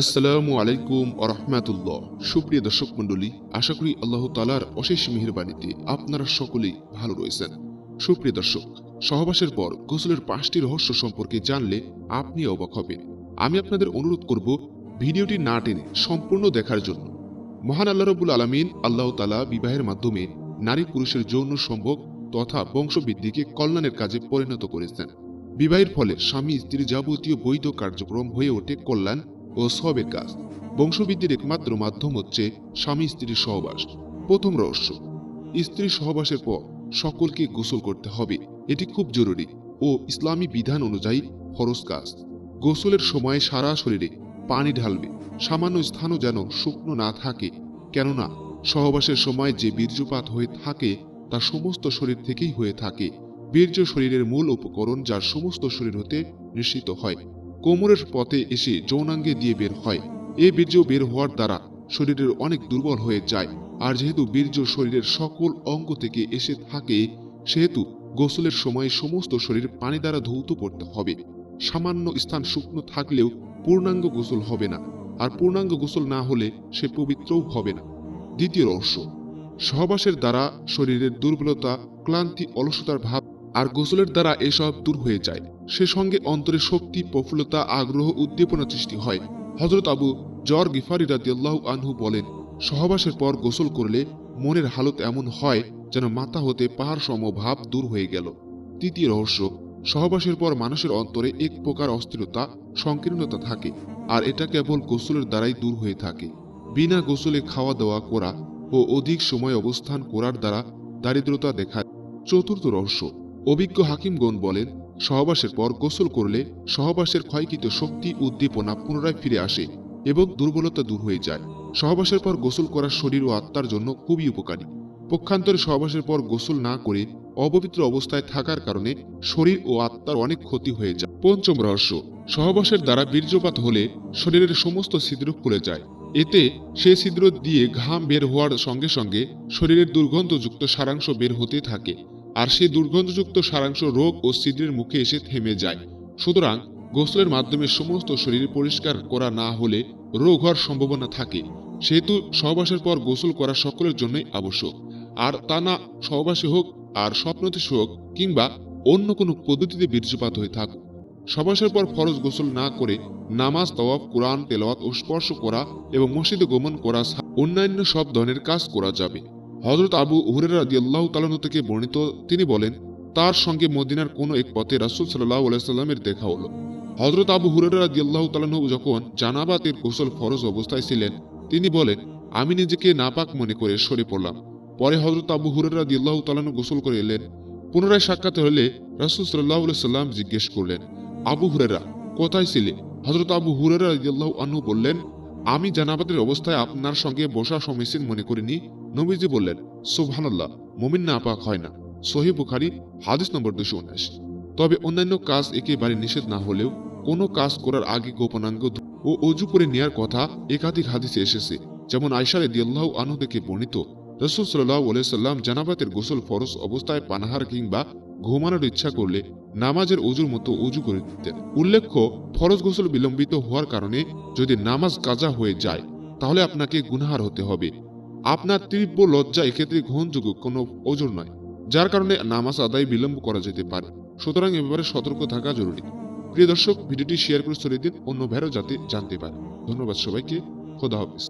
আসসালামু আলাইকুম আরহামাতুল্লাহ সুপ্রিয় দর্শক মণ্ডলী, আশা করি আল্লাহ তালার অশেষ মেহেরবানিতে আপনারা সকলেই ভালো রয়েছেন। সুপ্রিয় দর্শক, সহবাসের পর গোসলের পাঁচটি রহস্য সম্পর্কে জানলে আপনি অবাক হবেন। আমি আপনাদের অনুরোধ করব ভিডিওটি না টেনে সম্পূর্ণ দেখার জন্য। মহান আল্লাহ রবুল আলমিন আল্লাহ তালা বিবাহের মাধ্যমে নারী পুরুষের যৌন সম্ভোগ তথা বংশবৃদ্ধিকে কল্যাণের কাজে পরিণত করেছেন। বিবাহের ফলে স্বামী স্ত্রীর যাবতীয় বৈধ কার্যক্রম হয়ে ওঠে কল্যাণ ও সবের কাজ। বংশবৃদ্ধির একমাত্র মাধ্যম হচ্ছে স্বামী স্ত্রীর সহবাস। প্রথম রহস্য স্ত্রী সহবাসের পর সকলকে গোসল করতে হবে। এটি খুব জরুরি ও ইসলামী বিধান অনুযায়ী ফরজ কাজ। গোসলের সময় সারা শরীরে পানি ঢালবে। সামান্য স্থানও যেন শুকনো না থাকে, কেননা সহবাসের সময় যে বীর্যপাত হয়ে থাকে তা সমস্ত শরীর থেকেই হয়ে থাকে। বীর্য শরীরের মূল উপকরণ যার সমস্ত শরীর হতে নিশ্চিত হয়। কোমরের পথে এসে যৌনাঙ্গে দিয়ে বের হয়। এ বীর্য বের হওয়ার দ্বারা শরীরের অনেক দুর্বল হয়ে যায়। আর যেহেতু বীর্য শরীরের সকল অঙ্গ থেকে এসে থাকে, সেহেতু গোসলের সময় সমস্ত শরীর পানি দ্বারা ধৌত করতে হবে। সামান্য স্থান শুকনো থাকলেও পূর্ণাঙ্গ গোসল হবে না। আর পূর্ণাঙ্গ গোসল না হলে সে পবিত্রও হবে না। দ্বিতীয় রহস্য। সহবাসের দ্বারা শরীরের দুর্বলতা, ক্লান্তি, অলসতার ভাব আর গোসলের দ্বারা এসব দূর হয়ে যায়। সে সঙ্গে অন্তরে শক্তি, প্রফুল্লতা, আগ্রহ, উদ্দীপনা সৃষ্টি হয়। হজরত আবু জর গিফারি রাদিয়াল্লাহ আনহু বলেন, সহবাসের পর গোসল করলে মনের হালত এমন হয় যেন মাথা হতে পাহাড় সম ভাব দূর হয়ে গেল। তৃতীয় রহস্য, সহবাসের পর মানুষের অন্তরে এক প্রকার অস্থিরতা, সংকীর্ণতা থাকে, আর এটা কেবল গোসলের দ্বারাই দূর হয়ে থাকে। বিনা গোসলে খাওয়া দাওয়া করা ও অধিক সময় অবস্থান করার দ্বারা দারিদ্রতা দেখা চতুর্থ রহস্য অভিজ্ঞ হাকিমগণ বলেন, সহবাসের পর গোসল করলে সহবাসের ক্ষয়কৃত শক্তি উদ্দীপনা পুনরায় ফিরে আসে এবং দুর্বলতা দূর হয়ে যায়। সহবাসের পর গোসল করা শরীর ও আত্মার জন্য খুবই উপকারী। পক্ষান্তরে সহবাসের পর গোসল না করে অপবিত্র অবস্থায় থাকার কারণে শরীর ও আত্মার অনেক ক্ষতি হয়ে যায়। পঞ্চম রহস্য, সহবাসের দ্বারা বীর্যপাত হলে শরীরের সমস্ত ছিদ্র খুলে যায়। এতে সে ছিদ্র দিয়ে ঘাম বের হওয়ার সঙ্গে সঙ্গে শরীরের দুর্গন্ধযুক্ত সারাংশ বের হতে থাকে। আর সেই দুর্গন্ধযুক্ত সারাংশ রোগ ও ছিদ্রের মুখে এসে থেমে যায়। সুতরাং গোসলের মাধ্যমে সমস্ত শরীর পরিষ্কার করা না হলে রোগ হওয়ার সম্ভাবনা থাকে। সেহেতু সহবাসের পর গোসল করা সকলের জন্যই আবশ্যক। আর তা না সহবাসে হোক আর স্বপ্নতে হোক কিংবা অন্য কোনো পদ্ধতিতে বীর্যপাত হয়ে থাক। সবাসের পর ফরজ গোসল না করে নামাজ, তওয়াফ, কোরআন, তেলাওয়াত ও স্পর্শ করা এবং মসজিদে গমন করা অন্যান্য সব ধরনের কাজ করা যাবে। হজরত আবু উহরের রাজি আল্লাহ তালানু থেকে বর্ণিত, তিনি বলেন, তার সঙ্গে মদিনার কোনো এক পথে রাসুল সাল্লাহ আলাইসাল্লামের দেখা হলো। হজরত আবু হুরের রাজি আল্লাহ যখন জানাবাতের গোসল ফরজ অবস্থায় ছিলেন, তিনি বলেন, আমি নিজেকে নাপাক মনে করে সরে পড়লাম। পরে হজরত আবু হুরের রাজি আল্লাহ তালানু গোসল করে এলেন। পুনরায় সাক্ষাৎ হলে রাসুল সাল্লাহ সাল্লাম জিজ্ঞেস করলেন, আবু হুরেরা কোথায় ছিলে? হজরত আবু হুরেরা রাজিয়াল্লাহু আনহু বললেন আমি জানাবাতের অবস্থায় আপনার সঙ্গে বসা সমীচীন মনে করিনি। নবীজি বললেন, সুবহানাল্লাহ, মুমিন না পাক হয় না। সহি বুখারি, হাদিস নম্বর দুশো উনআশি। তবে অন্যান্য কাজ একেবারে নিষেধ না হলেও কোনো কাজ করার আগে গোপনাঙ্গ ও অজু করে নেয়ার কথা একাধিক হাদিসে এসেছে। যেমন আয়সা রাদিয়াল্লাহু আনহু থেকে বর্ণিত, রসুল সাল্লাহ সাল্লাম জানাবাতের গোসল ফরজ অবস্থায় পানাহার কিংবা ঘুমানোর ইচ্ছা করলে নামাজের অজুর মতো অজু করে দিতেন। উল্লেখ্য, ফরজ গোসল বিলম্বিত হওয়ার কারণে যদি নামাজ কাজা হয়ে যায়, তাহলে আপনাকে গুনাহার হতে হবে। আপনার তীব্র লজ্জা এক্ষেত্রে গ্রহণযোগ্য কোনো ওজন নয়, যার কারণে নামাজ আদায় বিলম্ব করা যেতে পারে। সুতরাং এ ব্যাপারে সতর্ক থাকা জরুরি। প্রিয় দর্শক, ভিডিওটি শেয়ার করে ছড়িয়ে দিন, অন্য ভেরো যাতে জানতে পারে। ধন্যবাদ সবাইকে। খোদা হাফিজ।